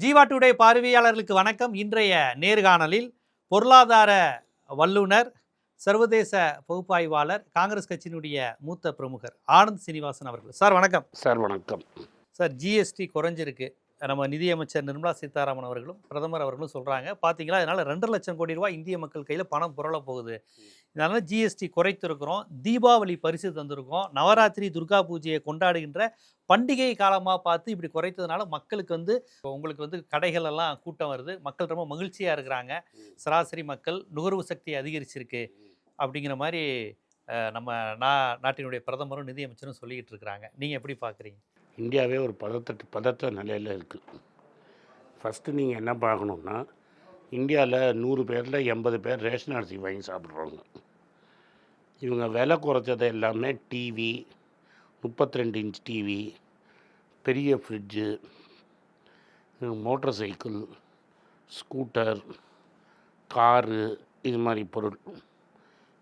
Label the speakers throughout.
Speaker 1: Jeeva today பார்வையாளர்களுக்கு வணக்கம். இன்றைய நேர்காணலில் பொருளாதார வல்லுனர் சர்வதேச பகுப்பாய்வாளர் காங்கிரஸ் கட்சியினுடைய மூத்த பிரமுகர் ஆனந்த் சீனிவாசன் அவர்கள். சார் வணக்கம்.
Speaker 2: சார் வணக்கம்.
Speaker 1: சார் ஜிஎஸ்டி குறைஞ்சிருக்கு. நம்ம நிதியமைச்சர் நிர்மலா சீதாராமன் அவர்களும் பிரதமர் அவர்களும் சொல்கிறாங்க பார்த்தீங்களா அதனால் ரெண்டரை லட்சம் கோடி ரூபாய் இந்திய மக்கள் கையில் பணம் புரள போகுது. இதனால ஜிஎஸ்டி குறைத்திருக்கிறோம். தீபாவளி பரிசு தந்திருக்கோம் நவராத்திரி துர்கா பூஜையை கொண்டாடுகின்ற பண்டிகை காலமாக பார்த்து இப்படி குறைத்ததுனால மக்களுக்கு வந்து உங்களுக்கு வந்து கடைகள் எல்லாம் கூட்டம் வருது. மக்கள் ரொம்ப மகிழ்ச்சியாக இருக்கிறாங்க. சராசரி மக்கள் நுகர்வு சக்தி அதிகரிச்சிருக்கு அப்படிங்கிற மாதிரி நம்ம நா நாட்டினுடைய பிரதமரும் நிதியமைச்சரும் சொல்லிக்கிட்டு இருக்கிறாங்க. நீங்கள் எப்படி பார்க்குறீங்க
Speaker 2: இந்தியாவே ஒரு பதத்தட்டு பதத்த நிலையில் இருக்குது ஃபஸ்ட்டு நீங்கள் என்ன பார்க்கணுன்னா இந்தியாவில் நூறு பேரில் எண்பது பேர் ரேஷன் அரிசி வாங்கி சாப்பிட்றாங்க இவங்க விலை குறைச்சது எல்லாமே டிவி முப்பத்தி ரெண்டு இன்ச் டிவி பெரிய fridge motor cycle scooter car இது மாதிரி பொருள்.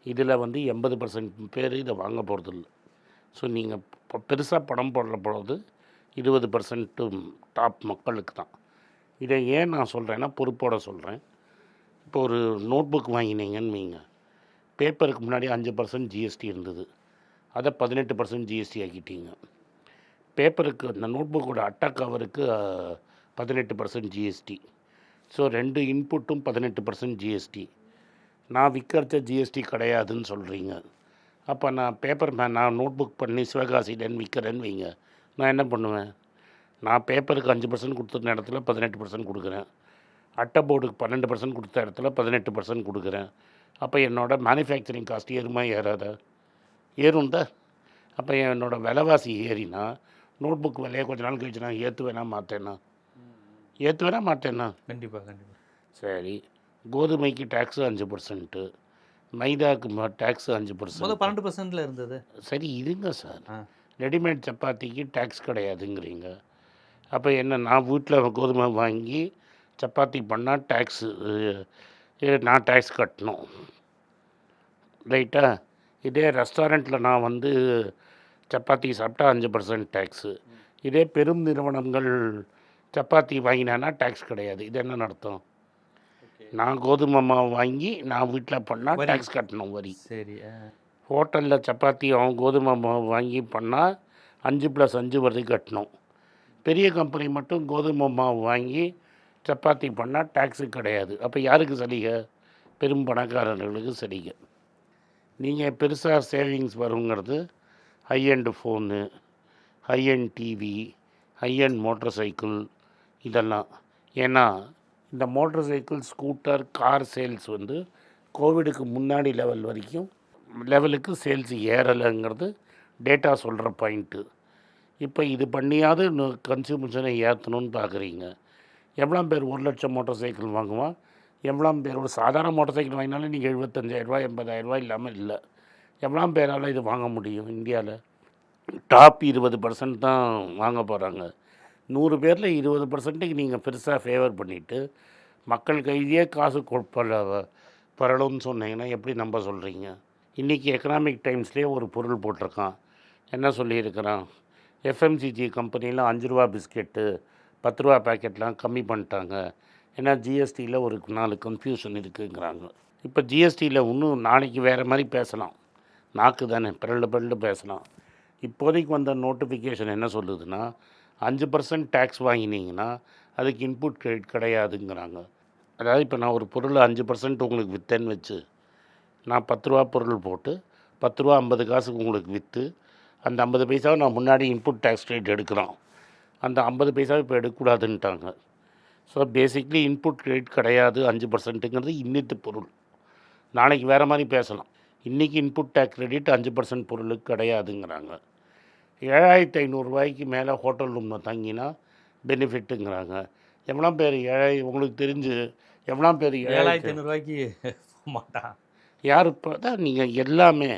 Speaker 2: இதில் வந்து எண்பது பர்சன்ட் பேர் இதை வாங்க போகிறதில்லை ஸோ நீங்கள் பெருசாக படம் போடுற பொழுது இருபது பர்சன்ட்டும் டாப் மக்களுக்கு தான். இதை ஏன் நான் சொல்கிறேன்னா பொறுப்போட சொல்கிறேன் இப்போ ஒரு நோட் புக் வாங்கினீங்கன்னு வைங்க. பேப்பருக்கு முன்னாடி அஞ்சு பர்சன்ட் ஜிஎஸ்டி இருந்தது. அதை பதினெட்டு பர்சன்ட் ஜிஎஸ்டி ஆக்கிட்டீங்க. பேப்பருக்கு அந்த நோட் புக்கோட அட்டை கவருக்கு பதினெட்டு பர்சன்ட் ஜிஎஸ்டி ஸோ ரெண்டு இன்புட்டும் பதினெட்டு பர்சன்ட் ஜிஎஸ்டி நான் விற்கிறச்ச ஜிஎஸ்டி கிடையாதுன்னு சொல்கிறீங்க அப்போ நான் பேப்பர் மே நான் நோட் புக் பண்ணி சிவகாசியிலேருந்து விற்கிறேன்னு வைங்க. நான் என்ன பண்ணுவேன்? நான் பேப்பருக்கு அஞ்சு பர்சன்ட் கொடுத்த இடத்துல பதினெட்டு பர்சன்ட் கொடுக்குறேன். அட்டை போர்டுக்கு பன்னெண்டு பர்சன்ட் கொடுத்த இடத்துல பதினெட்டு பர்சன்ட் கொடுக்குறேன். அப்போ என்னோட மேனுஃபேக்சரிங் காஸ்ட் ஏறுமா ஏறாதா? ஏறும் தான் அப்போ என்னோட விலைவாசி ஏறினா நோட் புக் விலையை கொஞ்ச நாள் கழிச்சு நான் ஏற்றுவேனா மாற்றேன்னா ஏற்றுவேனா மாட்டேன்னா
Speaker 1: கண்டிப்பாக கண்டிப்பாக
Speaker 2: சரி. கோதுமைக்கு டேக்ஸு அஞ்சு பர்சன்ட்டு மைதாக்கு டேக்ஸு அஞ்சு பர்சன்ட்
Speaker 1: பன்னெண்டு பர்சன்ட்ல இருந்தது.
Speaker 2: சரி இருங்க சார். ரெடிமேட் சப்பாத்திக்கு டேக்ஸ் கிடையாதுங்கிறீங்க. அப்போ என்ன நான் வீட்டில் கோதுமை வாங்கி சப்பாத்தி பண்ணால் டேக்ஸு நான் டேக்ஸ் கட்டணும். ரைட்டா இதே ரெஸ்டாரண்ட்டில் நான் வந்து சப்பாத்தி சாப்பிட்டா அஞ்சு பர்சன்ட் டேக்ஸு இதே பெரும் நிறுவனங்கள் சப்பாத்தி வாங்கினானா டேக்ஸ் கிடையாது. இது என்ன அர்த்தம்? நான் கோதுமை மாவு வாங்கி நான் வீட்டில் பண்ணால். டேக்ஸ் கட்டணும் வரி.
Speaker 1: சரி.
Speaker 2: ஹோட்டலில் சப்பாத்தி அவன் கோதுமை மாவு வாங்கி பண்ணால் அஞ்சு ப்ளஸ் அஞ்சு வரி கட்டணும். பெரிய கம்பெனி மட்டும் கோதுமை மாவு வாங்கி சப்பாத்தி பண்ணால் டேக்ஸு கிடையாது. அப்போ யாருக்கு சலுகை? பெரும் பணக்காரர்களுக்கு சலுகை. நீங்கள் பெருசாக savings வருங்கிறது high and phone high and TV high and motor cycle இதெல்லாம். ஏன்னா இந்த motor cycle scooter car sales வந்து கோவிடுக்கு முன்னாடி லெவல் வரைக்கும் லெவலுக்கு சேல்ஸ் ஏறலைங்கிறது டேட்டா சொல்கிற பாயிண்ட்டு. இப்போ இது பண்ணியாவது கன்சியூமர்ஸனை ஏற்றணும்னு பார்க்குறீங்க எவ்வளோ பேர் ஒரு லட்சம் மோட்டார் சைக்கிள் வாங்குவான் எவ்வளோ பேர் ஒரு சாதாரண மோட்டர் சைக்கிள் வாங்கினாலும் நீங்கள் எழுபத்தஞ்சாயிரரூபா எண்பதாயிரரூபா இல்லாமல் இல்லை. எவ்வளோ பேரால் இது வாங்க முடியும் இந்தியாவில் டாப் இருபது பர்சன்ட் தான் வாங்க போகிறாங்க நூறு பேரில் இருபது பர்சன்ட்டுக்கு நீங்கள் பெருசாக ஃபேவர் பண்ணிவிட்டு மக்கள் கைதியே காசு கொடுப்பல பரலும்னு சொன்னீங்கன்னா எப்படி நம்ப சொல்கிறீங்க இன்றைக்கி எக்கனாமிக் டைம்ஸ்லேயே ஒரு பொருள் போட்டிருக்கான். என்ன சொல்லியிருக்கிறான்? எஃப்எம்சிஜி கம்பெனியில் அஞ்சு ரூபா பிஸ்கெட்டு பத்து ரூபா பேக்கெட்லாம் கம்மி பண்ணிட்டாங்க. ஏன்னா ஜிஎஸ்டியில் ஒரு நாலு கன்ஃபியூஷன் இருக்குங்கிறாங்க. இப்போ ஜிஎஸ்டியில் இன்னும் நாளைக்கு வேறு மாதிரி பேசலாம். நாக்கு தானே பிறண்டு பிறண்டு பேசலாம். இப்போதைக்கு வந்த நோட்டிஃபிகேஷன் என்ன சொல்லுதுன்னா அஞ்சு பர்சன்ட் டேக்ஸ் வாங்கினீங்கன்னா அதுக்கு இன்புட் கிரெடிட் கிடையாதுங்கிறாங்க. அதாவது இப்போ நான் ஒரு பொருள் அஞ்சு பர்சன்ட் உங்களுக்கு விற்றேன்னு வச்சு நான் பத்து ரூபா பொருள் போட்டு பத்து ரூபா ஐம்பது காசுக்கு உங்களுக்கு விற்று அந்த ஐம்பது பைசாவை நான் முன்னாடி இன்புட் டேக்ஸ் ரேட் எடுக்கிறோம் அந்த ஐம்பது பைசாவை இப்போ எடுக்கக்கூடாதுன்ட்டாங்க. ஸோ பேசிக்லி இன்புட் கிரெடிட் கிடையாது அஞ்சு பர்சன்ட்டுங்கிறது இன்னித்து பொருள். நாளைக்கு வேறு மாதிரி பேசலாம். இன்றைக்கி இன்புட் டேக்ஸ் கிரெடிட் அஞ்சு பர்சன்ட் பொருளுக்கு கிடையாதுங்கிறாங்க. ஏழாயிரத்தி ஐநூறுரூவாய்க்கு மேலே ஹோட்டல் ரூமில் தங்கினா பெனிஃபிட்டுங்கிறாங்க எவ்வளோ பேர் ஏழை உங்களுக்கு தெரிஞ்சு எவ்வளோ பேர்
Speaker 1: ஏழாயிரத்தி ஐநூறுரூவாய்க்கு மாட்டான்
Speaker 2: யார் இப்போ தான் நீங்கள் எல்லாமே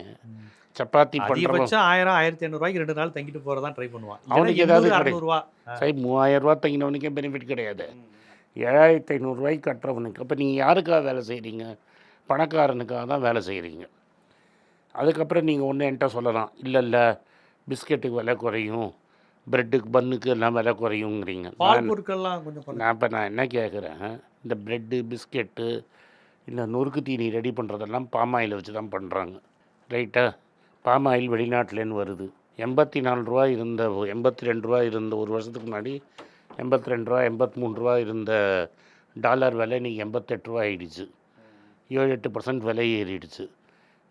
Speaker 2: சப்பாத்தி பண்ணுறோம்
Speaker 1: ஆயிரம் ஆயிரத்தி ஐநூறுரூவாய்க்கு ரெண்டு நாள் தங்கிட்டு போகிறதான் ட்ரை பண்ணுவான்
Speaker 2: அவனுக்கு ஏதாவது
Speaker 1: அறநூறுவா
Speaker 2: சரி மூவாயிரரூவா தங்கினவனுக்கே பெனிஃபிட் கிடையாது. ஏழாயிரத்தி ஐநூறுரூவாய்க்கு கட்டுறவனுக்கு அப்போ நீங்கள் யாருக்காக வேலை செய்கிறீங்க பணக்காரனுக்காக தான் வேலை செய்கிறீங்க அதுக்கப்புறம் நீங்கள் ஒன்று என்கிட்ட சொல்லலாம். இல்லை இல்லை பிஸ்கெட்டுக்கு விலை குறையும். ப்ரெட்டுக்கு பன்னுக்கு எல்லாம் விலை குறையுங்கிறீங்க.
Speaker 1: பால்
Speaker 2: நான்
Speaker 1: பொருட்கள்லாம் கொஞ்சம்
Speaker 2: நான் இப்போ நான் என்ன கேட்குறேன் இந்த ப்ரெட்டு பிஸ்கெட்டு இந்த நொறுக்கு தீனி ரெடி பண்ணுறதெல்லாம் பாம் ஆயில் வச்சு தான் பண்ணுறாங்க ரைட்டா? பாம் ஆயில் வெளிநாட்டிலேருந்து வருது. எண்பத்தி நாலு ரூபா இருந்த எண்பத்தி ரெண்டு ரூபா இருந்த ஒரு வருஷத்துக்கு முன்னாடி எண்பத்தி ரெண்டு ரூபா எண்பத்தி மூணு ரூபா இருந்த டாலர் விலை இன்றைக்கி எண்பத்தெட்டு ரூபா ஆயிடுச்சு. ஏழு எட்டு பர்சன்ட் விலை ஏறிடுச்சு.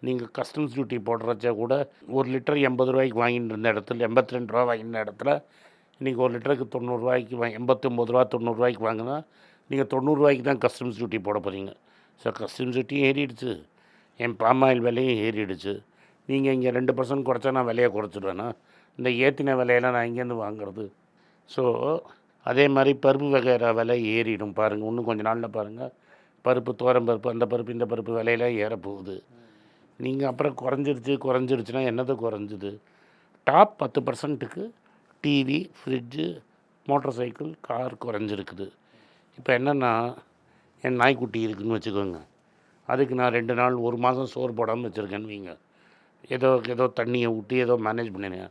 Speaker 2: நீங்கள் கஸ்டம்ஸ் டியூட்டி போடுறச்ச கூட ஒரு லிட்டர் எண்பது ரூபாய்க்கு வாங்கிட்டு இருந்த இடத்துல எண்பத்தி ரெண்டு ரூபா வாங்கின இடத்துல இன்றைக்கி ஒரு லிட்டருக்கு தொண்ணூறுரூவாய்க்கு வா எண்பத்தொம்பது ரூபா தொண்ணூறுரூவாய்க்கு வாங்கினா நீங்கள் தொண்ணூறுரூவாய்க்கு தான் கஸ்டம்ஸ் டியூட்டி போட போகிறீங்க ஸோ கஸ்டம்ஸ் டியூட்டியும் ஏறிடுச்சு. என் பாம் ஆயில் விலையும் ஏறிடுச்சு. நீங்கள் இங்கே ரெண்டு பர்சன்ட் குறைச்சா நான் விலையை குறைச்சிடுவேன்னா இந்த ஏற்றின விலையெல்லாம் நான் இங்கேருந்து வாங்குறது. ஸோ அதே மாதிரி பருப்பு வகைற விலை ஏறிடும் பாருங்கள் இன்னும் கொஞ்சம் நாளில் பாருங்கள் பருப்பு தோரம் பருப்பு அந்த பருப்பு இந்த பருப்பு விலையெல்லாம் ஏறப்போகுது. நீங்கள் அப்புறம் குறைஞ்சிருச்சு குறைஞ்சிருச்சுன்னா என்னது குறைஞ்சிது? டாப் பத்து பர்சன்ட்டுக்கு TV fridge motor cycle car குறைஞ்சிருக்குது. இப்போ என்னென்னா என் நாய்க்குட்டி இருக்குதுன்னு வச்சுக்கோங்க. அதுக்கு நான் ரெண்டு நாள் ஒரு மாதம் சோறு போடாமல் வச்சுருக்கேன்னு வைங்க. ஏதோ ஏதோ தண்ணியை ஊட்டி ஏதோ மேனேஜ் பண்ணினேன்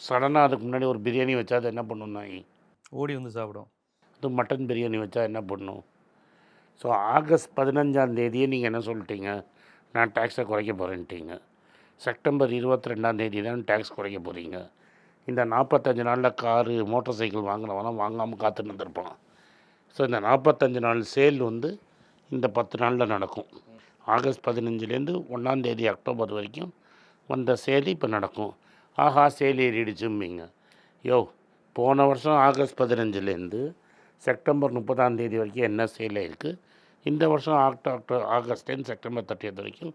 Speaker 2: சடனாக அதுக்கு முன்னாடி ஒரு பிரியாணி வச்சா அது என்ன பண்ணும் நாய்?
Speaker 1: ஓடி வந்து சாப்பிடும்.
Speaker 2: அது மட்டன் பிரியாணி வச்சா என்ன பண்ணும்? ஸோ ஆகஸ்ட் பதினஞ்சாம் தேதியே நீங்கள் என்ன சொல்லிட்டீங்க? நான் டேக்ஸை குறைக்க போகிறேன்ட்டீங்க செப்டம்பர் இருபத்தி ரெண்டாம் தேதி தான் டேக்ஸ் குறைக்க போகிறீங்க இந்த நாற்பத்தஞ்சு நாளில் காரு மோட்டார் சைக்கிள் வாங்கினவனா வாங்காமல் காத்துட்டு இருந்திருப்பான். ஸோ இந்த நாற்பத்தஞ்சு நாள் சேல் வந்து இந்த பத்து நாளில் நடக்கும். ஆகஸ்ட் பதினஞ்சுலேருந்து ஒன்றாந்தேதி அக்டோபர் வரைக்கும் வந்த சேல் இப்போ நடக்கும். ஆஹா சேல் ஏறிடுச்சும்பிங்க. யோ போன வருஷம் ஆகஸ்ட் பதினஞ்சுலேருந்து செப்டம்பர் முப்பதாம் தேதி வரைக்கும் என்ன சேல் இருக்குது இந்த வருஷம் ஆக்டோ அக்டோ ஆகஸ்ட்லேருந்து செப்டம்பர் தேர்ட்டியத் வரைக்கும்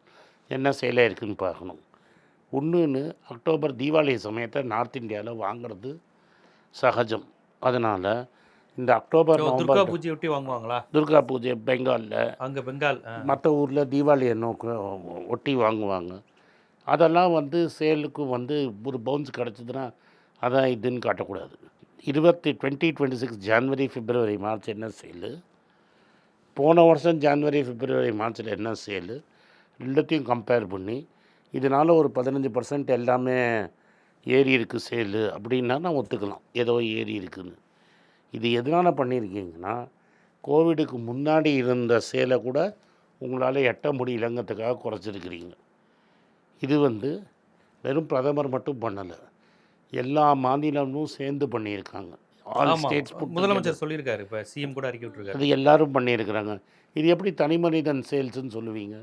Speaker 2: என்ன சேல் இருக்குன்னு பார்க்கணும். இன்னொன்று அக்டோபர் தீபாவளி சமயத்தை நார்த் இந்தியாவில் வாங்குறது சகஜம். அதனால் இந்த அக்டோபர்
Speaker 1: துர்கா பூஜை ஒட்டி வாங்குவாங்களா?
Speaker 2: துர்கா பூஜை பெங்காலில்.
Speaker 1: அங்க பெங்கால்.
Speaker 2: மற்ற ஊரில் தீபாவளியை நோக்க ஒட்டி வாங்குவாங்க. அதெல்லாம் வந்து சேலுக்கு வந்து ஒரு பவுன்ஸ் கிடச்சிதுன்னா அதான் இதுன்னு காட்டக்கூடாது. இருபத்தி twenty twenty six January February March என்ன சேலு? போன வருஷம் ஜான்வரி பிப்ரவரி மார்ச்சில் என்ன சேலு? ரெண்டுத்தையும் கம்பேர் பண்ணி இதனால் ஒரு பதினஞ்சு பர்சன்ட் எல்லாமே ஏறி இருக்குது சேலு அப்படின்னா நான் ஒத்துக்கலாம். ஏதோ ஏறி இருக்குன்னு. இது எதனால் பண்ணியிருக்கீங்கன்னா கோவிடுக்கு முன்னாடி இருந்த சேலை கூட உங்களால் எட்ட முடியலங்கிறதுக்காக குறைச்சிருக்கிறீங்க. இது வந்து வெறும் பிரதமர் மட்டும் பண்ணலை எல்லா மாநிலமும் சேர்ந்து பண்ணியிருக்காங்க. ஆல் ஸ்டேட்ஸ்
Speaker 1: முதலமைச்சர் சொல்லியிருக்காரு. இப்ப சிஎம் கூட அறிக்கை விட்டுருக்காரு.
Speaker 2: அது எல்லாரும் பண்ணியிருக்கிறாங்க. இது எப்படி தனி மனிதன் சேல்ஸ்னு சொல்லுவீங்க?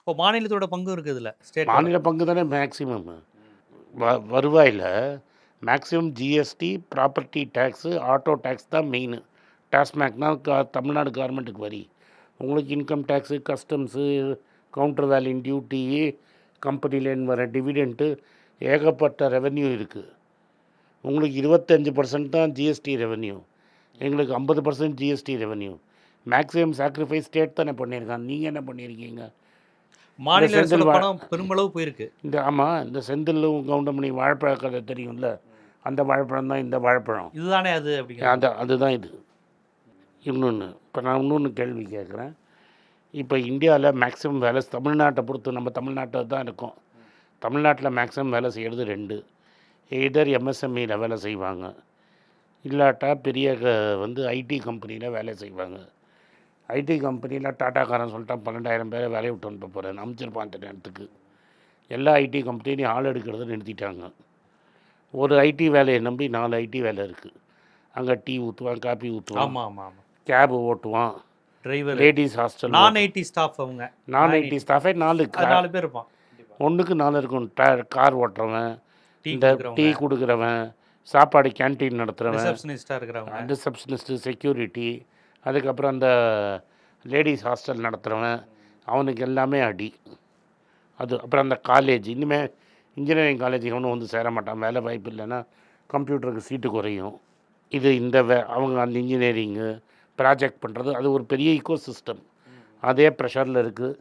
Speaker 1: இப்போ மாநிலத்தோட பங்கு இருக்குது இதுல ஸ்டேட்
Speaker 2: மாநில பங்கு தானே மேக்ஸிமம் வ வருவாயில் maximum GST property tax auto tax தான் மெயின் டாஸ்மேக்னா தமிழ்நாடு கவர்மெண்ட்டுக்கு வரி. உங்களுக்கு income tax customs countervailing duty கம்பெனிலேருந்து வர டிவிடெண்ட்டு ஏகப்பட்ட ரெவென்யூ இருக்குது உங்களுக்கு இருபத்தஞ்சி பர்சன்ட் தான் ஜிஎஸ்டி ரெவென்யூ எங்களுக்கு ஐம்பது percent GST revenue maximum sacrifice state தானே பண்ணியிருக்காங்க. நீங்கள் என்ன பண்ணியிருக்கீங்க?
Speaker 1: மாநில
Speaker 2: செந்தில்
Speaker 1: பணம் பெருமளவு போயிருக்கு.
Speaker 2: இந்த ஆமாம் இந்த செந்திலும் கவுண்டமணி வாழைப்பழ கதை தெரியும்ல? அந்த வாழைப்பழம் தான் இந்த வாழைப்பழம்.
Speaker 1: இதுதானே அது அப்படிங்கிற
Speaker 2: அந்த அதுதான் இது. இன்னொன்று இப்போ நான் இன்னொன்று கேள்வி கேட்குறேன். இப்போ இந்தியாவில் மேக்ஸிமம் வேலை தமிழ்நாட்டை பொறுத்து நம்ம தமிழ்நாட்டில் தான் இருக்கோம். தமிழ்நாட்டில் மேக்ஸிமம் வேலை செய்கிறது ரெண்டு. எய்தர் எம்எஸ்எம்இயில் வேலை செய்வாங்க. இல்லாட்டா பெரிய க- வந்து ஐடி கம்பெனியில் வேலை செய்வாங்க. ஐடி கம்பெனியில் டாட்டாக்காரன் சொல்லிட்டான் பன்னெண்டாயிரம் பேரை வேலையை விட்டு அனுப்ப போகிறேன் அமைச்சிருப்பான் அந்த நேரத்துக்கு. எல்லா ஐடி கம்பெனியும் ஆள் எடுக்கிறத நிறுத்திட்டாங்க. ஒரு ஐடி வேலையை நம்பி நாலு ஐடி வேலை இருக்குது அங்கே டீ ஊற்றுவான் காப்பி ஊற்றுவான்
Speaker 1: ஆமா ஆமா ஆமா.
Speaker 2: கேப் ஓட்டுவான்
Speaker 1: டிரைவர்
Speaker 2: லேடிஸ் ஹாஸ்டல்
Speaker 1: நான் ஐடி ஸ்டாஃப் அவங்க.
Speaker 2: நான் ஐடி ஸ்டாஃபே நாலு
Speaker 1: நாலு பேர் இருப்பான்.
Speaker 2: ஒன்றுக்கு நாலு இருக்கும். டா- கார் ஓட்டுறவன் இந்த டீ கொடுக்குறவன் சாப்பாடு கேன்டீன் நடத்துகிறவன்
Speaker 1: ரிசப்ஷனிஸ்டா இருக்கிறவங்க.
Speaker 2: ரிசப்ஷனிஸ்ட்டு செக்யூரிட்டி அதுக்கப்புறம் அந்த லேடிஸ் ஹாஸ்டல் நடத்துகிறவன் அவனுக்கு எல்லாமே அடி. அது அப்புறம் அந்த காலேஜ் இனிமேல் இன்ஜினியரிங் காலேஜ் அவனும் வந்து சேர மாட்டான். வேலை வாய்ப்பு இல்லைன்னா கம்ப்யூட்டருக்கு சீட்டு குறையும். இது இந்த வே அவங்க அந்த இன்ஜினியரிங்கு ப்ராஜெக்ட் பண்ணுறது அது ஒரு பெரிய ஈக்கோ சிஸ்டம் அதே ப்ரெஷரில் இருக்குது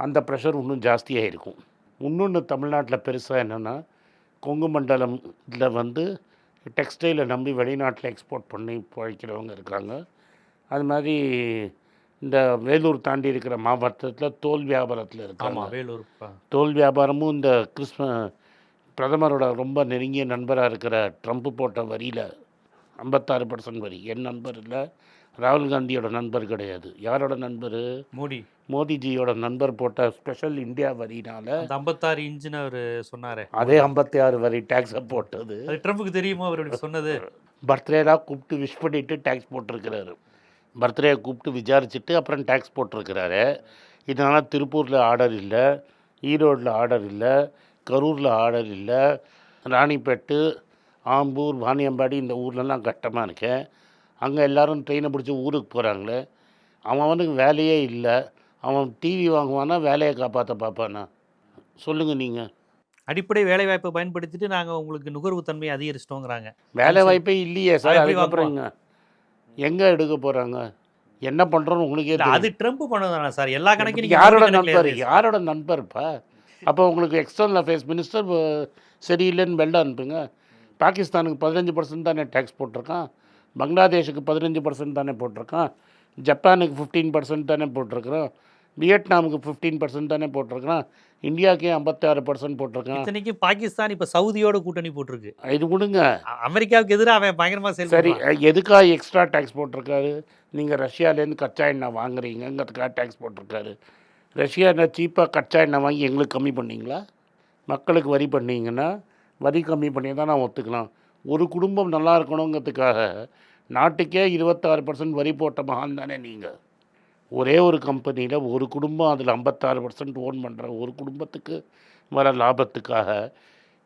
Speaker 2: அந்த ப்ரெஷர் இன்னும் ஜாஸ்தியாக இருக்கும் இன்னொன்று தமிழ்நாட்டில் பெருசாக என்னென்னா கொங்கு மண்டலத்தில் வந்து டெக்ஸ்டைலை நம்பி வெளிநாட்டில் எக்ஸ்போர்ட் பண்ணி பிழைக்கிறவங்க இருக்காங்க அது மாதிரி இந்த வேலூர் தாண்டி இருக்கிற மாவட்டத்தில் தோல் வியாபாரத்தில் இருக்காங்க.
Speaker 1: வேலூர்
Speaker 2: தோல் வியாபாரமும் இந்த கிறிஸ்ம பிரதமரோட ரொம்ப நெருங்கிய நண்பராக இருக்கிற ட்ரம்ப் போட்ட வரியில் ஐம்பத்தாறு பர்சன்ட் வரி. என் நண்பர் இல்லை ராகுல் காந்தியோட நண்பர் கிடையாது. யாரோட நண்பர்?
Speaker 1: மோடி.
Speaker 2: மோடிஜியோட நண்பர் போட்ட ஸ்பெஷல் இந்தியா வரினால
Speaker 1: ஐம்பத்தாறு இன்ச்சுன்னு அவர் சொன்னாரே.
Speaker 2: அதே ஐம்பத்தி ஆறு வரி டேக்ஸை போட்டது.
Speaker 1: அது ட்ரம்ப்புக்கு தெரியுமா அவர் சொன்னது?
Speaker 2: பர்த்டேலாம் கூப்பிட்டு விஷ் பண்ணிட்டு டேக்ஸ் போட்டிருக்கிறாரு. பர்த்டே கூப்பிட்டு விசாரிச்சுட்டு அப்புறம் டேக்ஸ் போட்டிருக்கிறாரு. இதனால் திருப்பூரில் ஆர்டர் இல்லை ஈரோட்டில் ஆர்டர் இல்லை கரூரில் ஆர்டர் இல்லை ராணிப்பேட்டு ஆம்பூர் வாணியம்பாடி இந்த ஊர்லலாம் கஷ்டமாக இருக்கேன். அங்கே எல்லாரும் ட்ரெயினை பிடிச்சி ஊருக்கு போகிறாங்களே அவன் அவனுக்கு வேலையே இல்லை. அவன் டிவி வாங்குவானா வேலையை காப்பாற்ற பார்ப்பானா? சொல்லுங்கள் நீங்கள்
Speaker 1: அடிப்படை வேலை வாய்ப்பை பயன்படுத்திட்டு நாங்க உங்களுக்கு நுகர்வு தன்மையை அதிகரிச்சிட்டோங்கிறாங்க.
Speaker 2: வேலை வாய்ப்பே இல்லையே சார்
Speaker 1: எப்படி
Speaker 2: அதுக்கப்புறம் எங்க? எடுக்க போகிறாங்க என்ன பண்ணுறோன்னு உங்களுக்கே
Speaker 1: அது ட்ரம்ப் பண்ணதானே சார்? எல்லா கணக்கும் நீங்க
Speaker 2: யாரோட நண்பர். யாரோட நண்பர்ப்பா அப்போ உங்களுக்கு எக்ஸ்டர்னல் அஃபேர்ஸ் மினிஸ்டர் சரியில்லைன்னு வெளில அனுப்புங்க. பாகிஸ்தானுக்கு பதினஞ்சு பர்சன்ட் தானே டேக்ஸ் போட்டிருக்கான். பங்களாதேஷுக்கு பதினஞ்சு பர்சன்ட் தானே போட்டிருக்கான். ஜப்பானுக்கு ஃபிஃப்டீன் பர்சன்ட் தானே போட்டிருக்கிறோம் வியட்நாமுக்கு ஃபிஃப்டீன் பர்சன்ட் தானே போட்டிருக்கிறான். இந்தியாவுக்கே ஐம்பத்தாறு பர்சன்ட் போட்டிருக்கான்?
Speaker 1: இத்தனைக்கு பாகிஸ்தான் இப்ப சவுதியோட கூட்டணி போட்டிருக்கு.
Speaker 2: இது கொடுங்க
Speaker 1: அமெரிக்காவுக்கு எதிராக அவன் பயங்கரமா
Speaker 2: சரி எதுக்காக எக்ஸ்ட்ரா டேக்ஸ் போட்டிருக்காரு? நீங்கள் ரஷ்யாலேருந்து கச்சா எண்ணெய் வாங்குறீங்கிறதுக்காக டேக்ஸ் போட்டிருக்காரு. ரஷ்யா எண்ணெய் சீப்பாக கச்சா எண்ணெய் வாங்கி எங்களுக்கு கம்மி பண்ணீங்களா? மக்களுக்கு வரி பண்ணீங்கன்னா வரி கம்மி பண்ணி தான் நான் ஒத்துக்கலாம். ஒரு குடும்பம் நல்லா இருக்கணுங்கிறதுக்காக நாட்டுக்கே இருபத்தாறு பர்சன்ட் வரி போட்ட மகான் தானே நீங்கள் ஒரே ஒரு கம்பெனியில் ஒரு குடும்பம் அதில் ஐம்பத்தாறு பர்சன்ட் ஓன் பண்ணுற ஒரு குடும்பத்துக்கு வர லாபத்துக்காக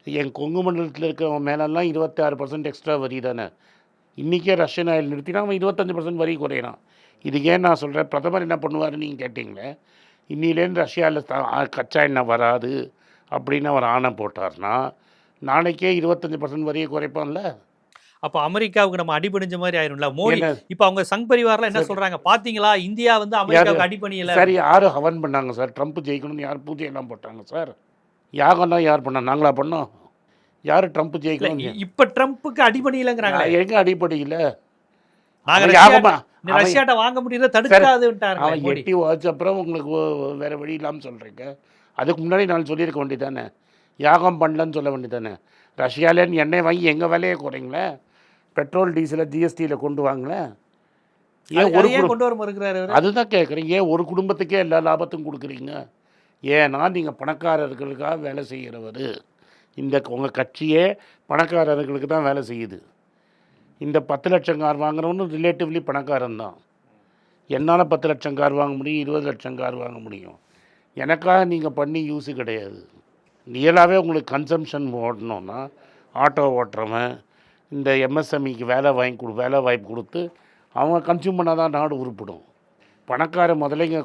Speaker 2: என் கொங்கு மண்டலத்தில் இருக்கிறவன் மேலெல்லாம் இருபத்தாறு பர்சன்ட் எக்ஸ்ட்ரா வரி தானே. இன்றைக்கே ரஷ்யன் ஆயில் நிறுத்தினா அவன் இருபத்தஞ்சி பர்சன்ட் வரி குறையிறான். இதுக்கு ஏன் நான் சொல்கிறேன் பிரதமர் என்ன பண்ணுவாருன்னு நீங்கள் கேட்டிங்களே? இன்னிலேருந்து ரஷ்யாவில் கச்சா எண்ணெய் வராது அப்படின்னு அவர் ஆணை போட்டார்னா நாளைக்கே இருபத்தஞ்சி பர்சன்ட் வரியை குறைப்பான்ல
Speaker 1: அப்ப அமெரிக்காவுக்கு நம்ம அடிபணிஞ்ச மாதிரி ஆயிரும்ல. மோடி இப்ப அவங்க சங் பரிவார்ல என்ன சொல்றாங்க? பாத்தீங்களா? இந்தியா வந்து அமெரிக்காவுக்கு அடிபணியல.
Speaker 2: சரி யார் ஹவன் பண்ணாங்க சார்? ட்ரம்ப் ஜெயிக்கணும்னு யார் பூஜையெல்லாம் போட்டாங்க சார்? யாகம்லாம் யார் பண்ணா நாங்களா பண்ணோம். யார் ட்ரம்ப் ஜெயிக்கணும்
Speaker 1: இப்ப ட்ரம்ப்புக்கு அடிபணியலங்கிறாங்க
Speaker 2: எங்க அடிப்படையில் யாகமா?
Speaker 1: ரஷ்யாட்ட வாங்க முடியல தடுக்காதுட்டாருங்க
Speaker 2: அவன் எட்டி வாட்ச் அப்புறம் உங்களுக்கு வேற வழி இல்லாமல் சொல்கிறீங்க அதுக்கு முன்னாடி நான் சொல்லியிருக்க வேண்டியதானே யாகம் பண்ணலன்னு சொல்ல வேண்டியதானே ரஷ்யாலேருந்து எண்ணெய் வாங்கி எங்கள் விலையை குறைங்களே? பெட்ரோல் டீசலை ஜிஎஸ்டியில் கொண்டு வாங்களேன் ஏன் ஒரு
Speaker 1: கொண்டு வர மறுக்கிறாரு?
Speaker 2: அதுதான் கேட்குறேன் ஏன் ஒரு குடும்பத்துக்கே எல்லா லாபத்தும் கொடுக்குறீங்க? ஏன்னா நீங்கள் பணக்காரர்களுக்காக வேலை செய்கிறவர் இந்த உங்கள் கட்சியே பணக்காரர்களுக்கு தான் வேலை செய்யுது. இந்த பத்து லட்சம் கார் வாங்குறவனும் ரிலேட்டிவ்லி பணக்காரன் தான். என்னால் பத்து லட்சம் கார் வாங்க முடியும் இருபது லட்சம் கார் வாங்க முடியும். எனக்காக நீங்கள் பண்ணி யூஸு கிடையாது. ரியலாகவே உங்களுக்கு கன்சம்ஷன் ஓடணும்னா ஆட்டோ ஓட்டுறவன் இந்த எம்எஸ்எம்இக்கு வேலை வாங்கி கொடு வேலை வாய்ப்பு கொடுத்து அவங்க கன்சியூம் பண்ணால் தான் நாடு உருப்பிடும். பணக்கார முதலைங்க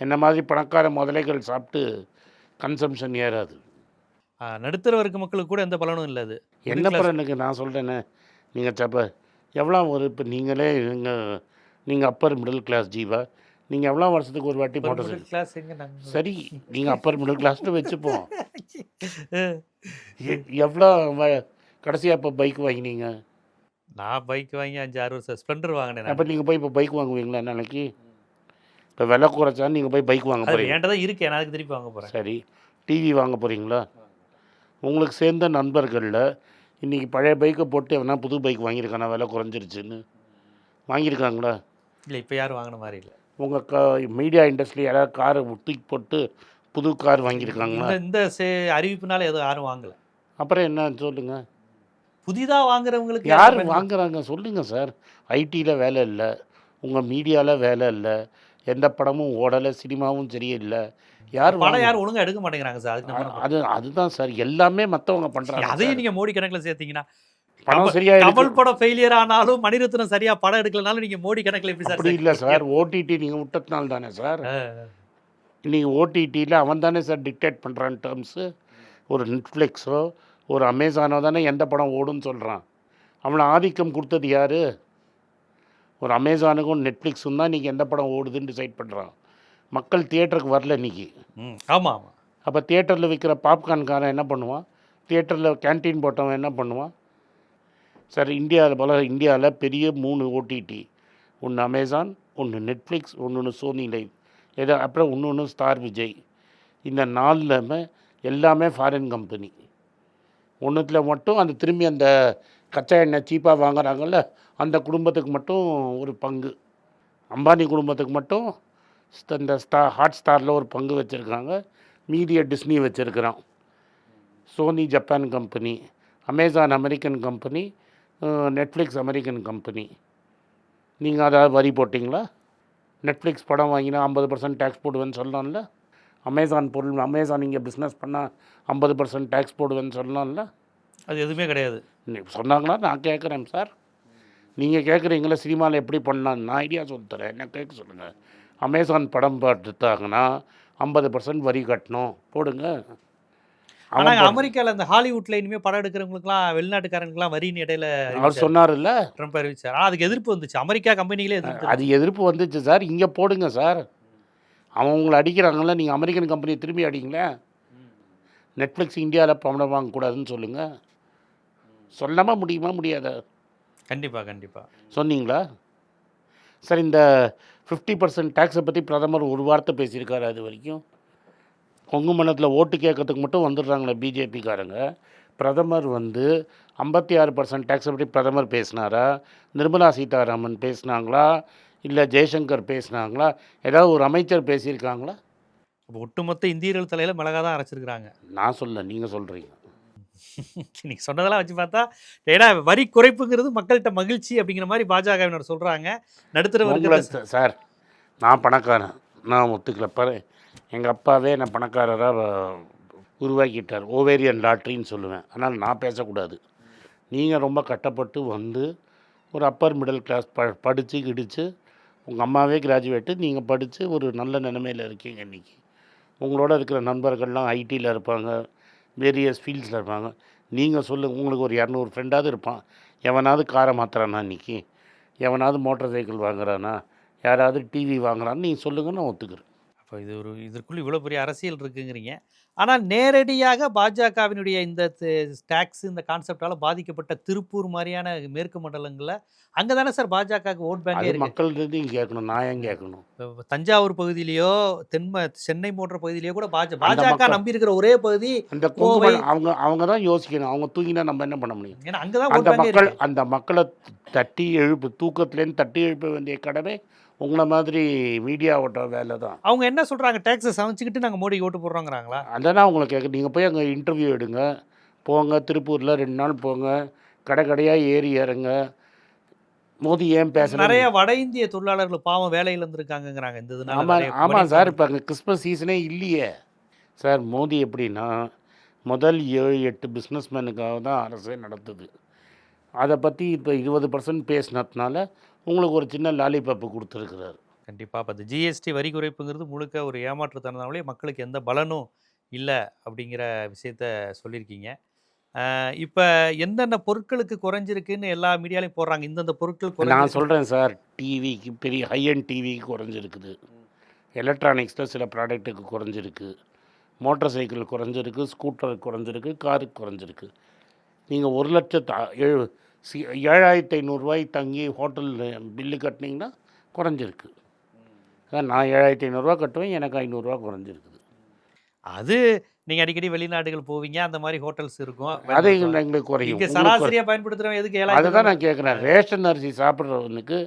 Speaker 2: என்ன மாதிரி பணக்கார முதலைகள் சாப்பிட்டு கன்சம்ஷன் ஏறாது.
Speaker 1: நடுத்தர வர்க்க மக்களுக்கு கூட எந்த பலனும் இல்ல அது.
Speaker 2: என்ன பலனுக்கு நான் சொல்கிறேனே நீங்கள் சப்ப எவ்வளோ ஒரு இப்போ நீங்களே நீங்கள் நீங்கள் அப்பர் மிடில் கிளாஸ் ஜீவா நீங்கள் எவ்வளோ வருஷத்துக்கு ஒரு வாட்டி சைக்கிள்
Speaker 1: கிளாஸ்
Speaker 2: சரி நீங்கள் அப்பர் மிடில் கிளாஸ்னு வச்சுப்போம். எவ்வளோ கடைசியாக இப்போ பைக் வாங்கினீங்க?
Speaker 1: நான் பைக் வாங்கி அஞ்சு ஆறு வருஷம் ஸ்ப்ளெண்டர் வாங்கினேன்.
Speaker 2: அப்போ நீங்கள் போய் இப்போ பைக் வாங்குவீங்களா நாளைக்கு? இப்போ விலை குறைச்சா நீங்கள் போய் பைக் வாங்க போகிறீங்க
Speaker 1: என்கிட்ட தான் இருக்கு. நான் அதுக்கு திருப்பி வாங்க போறேன்.
Speaker 2: சரி டிவி வாங்க போகிறீங்களா உங்களுக்கு சேர்ந்த நண்பர்களில் இன்றைக்கி பழைய பைக்கை போட்டு எவனா புது பைக் வாங்கியிருக்கானா? விலை குறைஞ்சிருச்சுன்னு. வாங்கியிருக்காங்களா?
Speaker 1: இல்ல இப்ப யாரும் வாங்கின மாதிரி இல்ல.
Speaker 2: உங்கள் க மீடியா இண்டஸ்ட்ரி யாராவது காரை தூக்கி போட்டு புது கார் வாங்கியிருக்காங்களா?
Speaker 1: இந்த சே- அறிவிப்புனால எதுவும் யாரும் வாங்கல.
Speaker 2: அப்புறம் என்ன சொல்லுங்கள்
Speaker 1: புதிதா வாங்குறவங்களுக்கு
Speaker 2: யார் வாங்குறாங்க சொல்லுங்கள் சார். ஐடியில் வேலை இல்லை. உங்கள் மீடியாவில் வேலை இல்லை. எந்த படமும் ஓடலை சினிமாவும் சரியில்லை யார்
Speaker 1: படம்
Speaker 2: வாங்க-
Speaker 1: யாரும் ஒழுங்கா எடுக்க மாட்டேங்கிறாங்க சார் நம்ம
Speaker 2: அது அதுதான் சார். எல்லாமே மற்றவங்க பண்ணுறாங்க
Speaker 1: அதையும் நீங்க மோடி கணக்குல சேர்த்தீங்கன்னா
Speaker 2: பணம் சரியா
Speaker 1: கமல் படம் ஃபெயிலியர் ஆனாலும் மணிரத்னம் சரியா படம் எடுக்கலனாலும் நீங்க மோடி கணக்குல எப்படி சார்
Speaker 2: இல்லை சார்? ஓடிடி நீங்கள் விட்டதுனால தானே சார்? நீங்கள் ஓடிடியில் அவன் தானே சார் டிக்டேட் பண்ணுறான் டேர்ம்ஸு ஒரு நெட்ஃப்ளிக்ஸோ ஒரு அமேசானோ தானே எந்த படம் ஓடுன்னு சொல்கிறான் அவனை ஆதிக்கம் கொடுத்தது யார்? ஒரு அமேசானுக்கும் நெட்ஃப்ளிக்ஸும் தான் இன்றைக்கி எந்த படம் ஓடுதுன்னு டிசைட் பண்ணுறான் மக்கள் தியேட்டருக்கு வரல இன்னைக்கு.
Speaker 1: ம், ஆமா ஆமா.
Speaker 2: அப்போ தியேட்டரில் விற்கிற பாப்கார்ன்காரன் என்ன பண்ணுவான்? தியேட்டரில் கேண்டீன் போட்டவன் என்ன பண்ணுவான்? சார் இந்தியாவில் போல இந்தியாவில் பெரிய மூணு ஓடிடி ஒன்று அமேசான் ஒன்று நெட்ஃப்ளிக்ஸ் ஒன்று சோனி லைவ் ஏதோ அப்புறம் ஒன்று ஒன்று ஸ்டார் விஜய் இந்த நாலில் எல்லாமே ஃபாரின் கம்பெனி ஒன்றுத்தில் மட்டும் அந்த திரும்பி அந்த கச்சா எண்ணெய் சீப்பாக வாங்குறாங்கல்ல அந்த குடும்பத்துக்கு மட்டும் ஒரு பங்கு. அம்பானி குடும்பத்துக்கு மட்டும் இந்த ஸ்டா ஹாட் ஸ்டாரில் ஒரு பங்கு வச்சுருக்காங்க. மீதிய Disney வச்சுருக்குறான். Sony Japan company Amazon American company Netflix American company நீங்கள் அதை வரி போட்டிங்களா? நெட்ஃப்ளிக்ஸ் படம் வாங்கினா ஐம்பது பர்சன்ட் டேக்ஸ் போடுவேன்னு சொல்லலாம்ல அமேசான் பொருள் அமேசான் இங்கே பிஸ்னஸ் பண்ணால் ஐம்பது பர்சன்ட் டேக்ஸ் போடுவேன்னு சொல்லலாம்ல
Speaker 1: அது எதுவுமே கிடையாது.
Speaker 2: நீ- சொன்னாங்களா நான் கேட்குறேன் சார். நீங்கள் கேட்குறீங்களா சினிமாவில் எப்படி பண்ணலாம்? நான் ஐடியா சொல்லி தரேன். என்ன கேட்க சொல்லுங்கள் அமேசான் படம் பார்த்துட்டாங்கன்னா ஐம்பது பர்சன்ட் வரி கட்டணும். போடுங்க.
Speaker 1: ஆனா அமெரிக்கால இந்த ஹாலிவுட்ல இனிமே படம் எடுக்கிறவங்களுக்குலாம் வெளிநாட்டுக்காரங்களுக்குலாம் வரின்னு இடையில
Speaker 2: அவர் சொன்னார்ல
Speaker 1: ட்ரம்ப் அறிவிச்சார். ஆனா அதுக்கு எதிர்ப்பு வந்துச்சு. அமெரிக்கா கம்பெனிகளே எதிர்ப்பு
Speaker 2: அது எதிர்ப்பு வந்துச்சு சார். இங்கே போடுங்க சார். அவன் உங்களை அடிக்கிறாங்கல்ல நீங்கள் அமெரிக்கன் கம்பெனியை திரும்பி அடிங்களேன் நெட்ஃப்ளிக்ஸ் இந்தியாவில் பணம் வாங்கக்கூடாதுன்னு சொல்லுங்கள் சொல்லாமல் முடியுமா முடியாதா?
Speaker 1: கண்டிப்பா கண்டிப்பா.
Speaker 2: சொன்னீங்களா? சார் இந்த ஃபிஃப்டி பர்சன்ட் டேக்ஸை பற்றி பிரதமர் ஒரு வார்த்தை பேசியிருக்காரு அது வரைக்கும். கொங்கு மண்டலத்தில் ஓட்டு கேட்கறதுக்கு மட்டும் வந்துடுறாங்களே பிஜேபிக்காரங்க பிரதமர் வந்து ஐம்பத்தி ஆறு பர்சன்ட் டேக்ஸை பற்றி பிரதமர் பேசினாரா? நிர்மலா சீதாராமன் பேசினாங்களா? இல்லை ஜெய்சங்கர் பேசினாங்களா? ஏதாவது ஒரு அமைச்சர் பேசியிருக்காங்களா?
Speaker 1: ஒட்டுமொத்த இந்தியர்கள் தலையில மிளகா தான் அரைச்சிருக்காங்க
Speaker 2: நான் சொல்ல நீங்கள் சொல்கிறீங்க
Speaker 1: நீங்க சொன்னதெல்லாம் வச்சு பார்த்தா ஏன்னா வரி குறைப்புங்கிறது மக்கள்கிட்ட மகிழ்ச்சி அப்படிங்கிற மாதிரி பாஜகவினர் சொல்றாங்க. நடுத்தர
Speaker 2: சார் நான் பணக்காரன். நான் ஒத்துக்கல. பாரு எங்கள் அப்பாவே என்னை பணக்காரராக உருவாக்கிட்டார். ஓவேரியன் லாட்ரின்னு சொல்லுவேன். ஆனால் நான் பேசக்கூடாது. நீங்கள் ரொம்ப கட்டப்பட்டு வந்து ஒரு அப்பர் மிடில் கிளாஸ் ப படித்து கிடித்து உங்கள் அம்மாவே கிராஜுவேட்டு நீங்கள் படித்து ஒரு நல்ல நிலைமையில் இருக்கீங்க இன்றைக்கி உங்களோட இருக்கிற நண்பர்கள்லாம் ஐடியில் இருப்பாங்க வேரியஸ் ஃபீல்ட்ஸில் இருப்பாங்க. நீங்கள் சொல்லுங்கள் உங்களுக்கு ஒரு இரநூறு ஃப்ரெண்டாவது இருப்பான். எவனாவது காரை மாத்துறானா இன்றைக்கி எவனாவது மோட்டார் சைக்கிள் வாங்குறானா? யாராவது டிவி வாங்குறான்னு நீங்கள் சொல்லுங்கள் நான் ஒத்துக்கிறேன்.
Speaker 1: அப்போ இது ஒரு இதற்குள்ள இவ்வளோ பெரிய அரசியல் இருக்குங்கிறீங்க. ஆனால் நேரடியாக பாஜகவினுடைய இந்த டேக்ஸ் இந்த கான்செப்டால பாதிக்கப்பட்ட திருப்பூர் மாதிரியான மேற்கு மண்டலங்களில் அங்கே தானே சார் பாஜகவுக்கு ஓட் பேங்கே
Speaker 2: மக்கள்கிட்ட நீங்கள் கேட்கணும் நான் ஏன் கேட்கணும்?
Speaker 1: இப்ப தஞ்சாவூர் பகுதியிலையோ தென்ம சென்னை போன்ற பகுதியிலையோ கூட பாஜ பாஜக
Speaker 2: மக்கள்-
Speaker 1: நம்பி இருக்கிற ஒரே பகுதி
Speaker 2: அந்த
Speaker 1: கோவை-
Speaker 2: அவங்க அவங்க தான் யோசிக்கணும். அவங்க தூங்கினா நம்ம என்ன பண்ண முடியும்?
Speaker 1: ஏன்னா அங்கே தான்
Speaker 2: அந்த மக்கள் அந்த மக்களை தட்டி எழுப்பு தூக்கத்துலேருந்து தட்டி எழுப்ப வேண்டிய கடமை உங்களை மாதிரி மீடியாவோட வேலை தான்
Speaker 1: அவங்க என்ன சொல்றாங்க? டேக்ஸை சமைச்சுக்கிட்டு நாங்கள் மோடி ஓட்டு போடுறோங்கிறாங்களா?
Speaker 2: அதான் உங்களை கேட்க நீங்கள் போய் அங்கே இன்டர்வியூ எடுங்க. போங்க திருப்பூரில் ரெண்டு நாள் போங்க. கடை கடையாக ஏறி இறங்க. மோதி ஏன் பேசுகிறேன்
Speaker 1: நிறைய வட இந்திய தொழிலாளர்கள் பாவம் வேலையில இருந்திருக்காங்கங்கிறாங்க இந்த இதனால
Speaker 2: ஆமாம் ஆமாம் சார். இப்போ அங்கே கிறிஸ்மஸ் சீசனே இல்லையே. சார் மோடி எப்படின்னா முதல் ஏழு எட்டு பிஸ்னஸ்மேனுக்காக தான் அரசே நடத்துது. அதை பற்றி இப்போ இருபது பர்சன்ட் பேசினதுனால உங்களுக்கு ஒரு சின்ன லாலிபப்பு கொடுத்துருக்குறாரு.
Speaker 1: கண்டிப்பா. அப்போ இந்த ஜிஎஸ்டி வரி குறைப்புங்கிறது முழுக்க ஒரு ஏமாற்றுத்தனதாலே மக்களுக்கு எந்த பலனும் இல்லை அப்படிங்கிற விஷயத்த சொல்லியிருக்கீங்க. இப்போ எந்தெந்த பொருட்களுக்கு குறைஞ்சிருக்குன்னு எல்லா மீடியாலையும் போடுறாங்க. இந்தந்த பொருட்கள்
Speaker 2: நான் சொல்கிறேன் சார் டிவிக்கு பெரிய ஹையண்ட் டிவிக்கு குறைஞ்சிருக்குது. எலக்ட்ரானிக்ஸில் சில ப்ராடக்ட்டுக்கு குறைஞ்சிருக்கு. மோட்டார் சைக்கிள் குறைஞ்சிருக்கு ஸ்கூட்டருக்கு குறைஞ்சிருக்கு காருக்கு குறைஞ்சிருக்கு. நீங்கள் ஒரு லட்சத்து ஏழு சி ஏழாயிரத்தி ஐநூறுரூவாய் தங்கி ஹோட்டல் பில்லு கட்டினீங்கன்னா குறைஞ்சிருக்கு. அதான் நான் ஏழாயிரத்தி ஐநூறுரூவா கட்டுவேன் எனக்கு ஐநூறுரூவா குறைஞ்சிருக்குது.
Speaker 1: அது நீங்க அடிக்கடி வெளிநாடுகள் போவீங்க அந்த மாதிரி ஹோட்டல்ஸ் இருக்கும்.
Speaker 2: அது எங்களுக்கு குறையும்.
Speaker 1: இங்க
Speaker 2: உங்களுக்கு குறை-
Speaker 1: சராசரியா பயன்படுத்துறவங்க எதுக்கு
Speaker 2: அதை
Speaker 1: ஏழாயிரத்தி
Speaker 2: தான் நான் கேட்குறேன் ரேஷன் அரிசி சாப்பிட்றவனுக்கு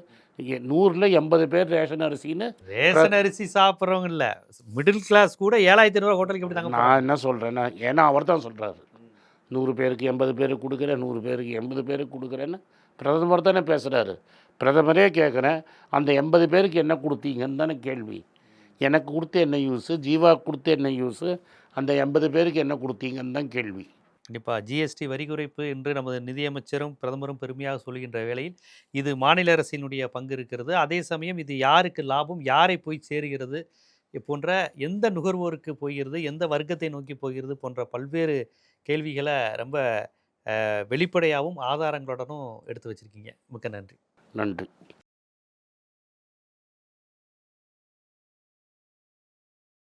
Speaker 2: நூறில் எண்பது பேர் ரேஷன் அரிசின்னு
Speaker 1: ரேஷன் அரிசி சாப்பிட்றவங்க இல்ல. மிடில் கிளாஸ் கூட ஏழாயிரத்தி ஐநூறு ஹோட்டலுக்கு எப்படி தாங்க
Speaker 2: நான் என்ன சொல்கிறேன்னா ஏன்னா அவர் தான் சொல்கிறாரு நூறு பேருக்கு எண்பது பேருக்கு கொடுக்குறேன் நூறு பேருக்கு எண்பது பேருக்கு கொடுக்குறேன்னு பிரதமர் தானே பேசுகிறாரு பிரதமரே கேட்குறேன் அந்த எண்பது பேருக்கு என்ன கொடுத்தீங்கன்னு தானே கேள்வி. எனக்கு கொடுத்து என்ன யூஸு ஜீவா கொடுத்து என்ன யூஸு அந்த எண்பது பேருக்கு என்ன கொடுத்தீங்கன்னு தான் கேள்வி.
Speaker 1: கண்டிப்பாக ஜிஎஸ்டி வரி குறைப்பு என்று நமது நிதியமைச்சரும் பிரதமரும் பெருமையாக சொல்கின்ற வேளையில் இது மாநில அரசினுடைய பங்கு இருக்கிறது. அதே சமயம் இது யாருக்கு லாபம் யாரை போய் சேருகிறது போன்ற எந்த நுகர்வோருக்கு போகிறது எந்த வர்க்கத்தை நோக்கி போகிறது போன்ற பல்வேறு கேள்விகளை ரொம்ப வெளிப்படையாகவும் ஆதாரங்களுடனும் எடுத்து வச்சிருக்கீங்க. மிக்க நன்றி.
Speaker 2: நன்றி.